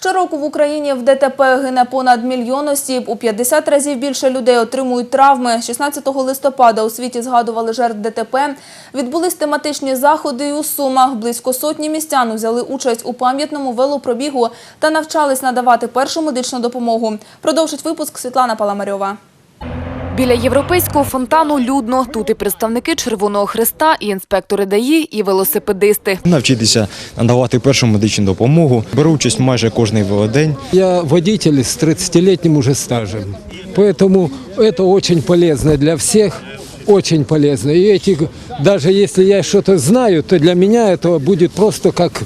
Щороку в Україні в ДТП гине понад мільйон осіб. У 50 разів більше людей отримують травми. 16 листопада у світі згадували жертв ДТП. Відбулись тематичні заходи і у Сумах. Близько сотні містян взяли участь у пам'ятному велопробігу та навчались надавати першу медичну допомогу. Продовжить випуск Світлана Паламарьова. Біля європейського фонтану людно. Тут і представники Червоного Хреста, і інспектори ДАІ, і велосипедисти. Навчитися надавати першу медичну допомогу. Беру участь майже кожний велодень. Я водитель с 30-летним уже стажем, поэтому это очень полезно для всех, очень полезно. И эти, даже если я что-то знаю, то для меня это будет просто как э,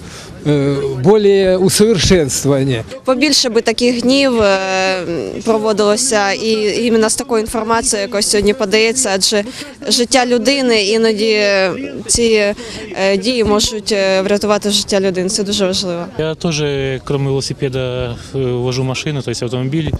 более усовершенствование. Побільше би таких днів е, проводилося і іменно з такою інформацією, якось сьогодні подається, адже життя людини іноді е, ці е, дії можуть е, врятувати життя людини. Це дуже важливо. Я тоже, кроме велосипеда, вожу машину, то есть автомобиль.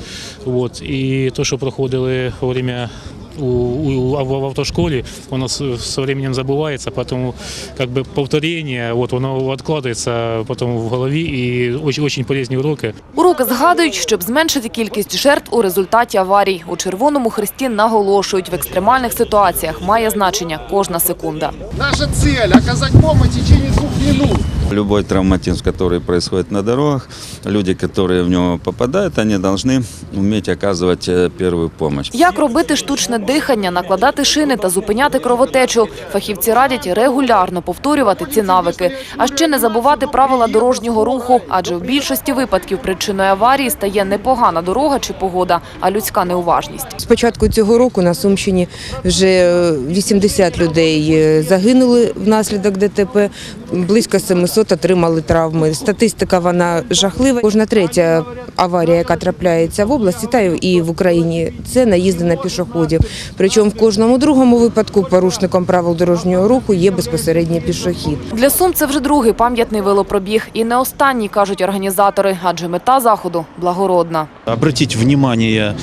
Вот. И то, что проходили во время у, у- а в автошколе, воно с- со временем забывается, поэтому как бы повторение, вот, оно откладывается потом в голове, и очень, очень полезные уроки. Уроки згадують, щоб зменшити кількість жертв у результаті аварій. У Червоному Хресті наголошують, в екстремальних ситуаціях має значення кожна секунда. Наша цель – оказать помощь в течение двух минут. Любой травматизм, который происходит на дорогах, люди, которые в него попадают, они должны уметь оказывать э, первую помощь. Як робити штучне дихання, накладати шини та зупиняти кровотечу? Фахівці радять регулярно повторювати ці навики. А ще не забувати правила дорожнього руху, адже в більшості випадків причиною аварії стає не погана дорога чи погода, а людська неуважність. З початку цього року на Сумщині вже е, 80 людей е, загинули внаслідок ДТП, близько 700 отримали травми. Статистика вона жахлива. Кожна третя аварія, яка трапляється в області та і в Україні, це наїзди на пішоходів. Причому в кожному другому випадку порушником правил дорожнього руху є безпосередньо пішохід. Для Сум це вже другий пам'ятний велопробіг. І не останній, кажуть організатори, адже мета заходу благородна. обратить внимание э,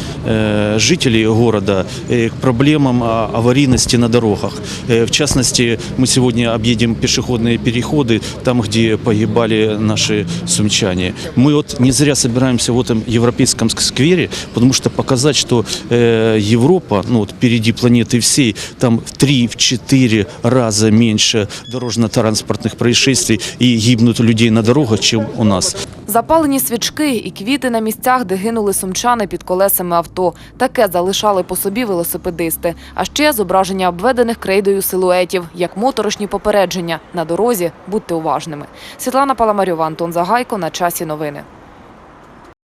жителей города э, к проблемам а, аварийности на дорогах. Э, в частности, мы сегодня объедем пешеходные переходы, там, где погибали наши сумчане. Мы вот не зря собираемся в этом европейском сквере, потому что показать, что э, Европа, ну вот впереди планеты всей, там в 3-4 раза меньше дорожно-транспортных происшествий и гибнут людей на дорогах, чем у нас. Запалені свічки і квіти на місцях, де гинули сумчани під колесами авто. Таке залишали по собі велосипедисти. А ще зображення обведених крейдою силуетів, як моторошні попередження. На дорозі будьте уважними. Світлана Паламарьова, Антон Загайко. На часі новини.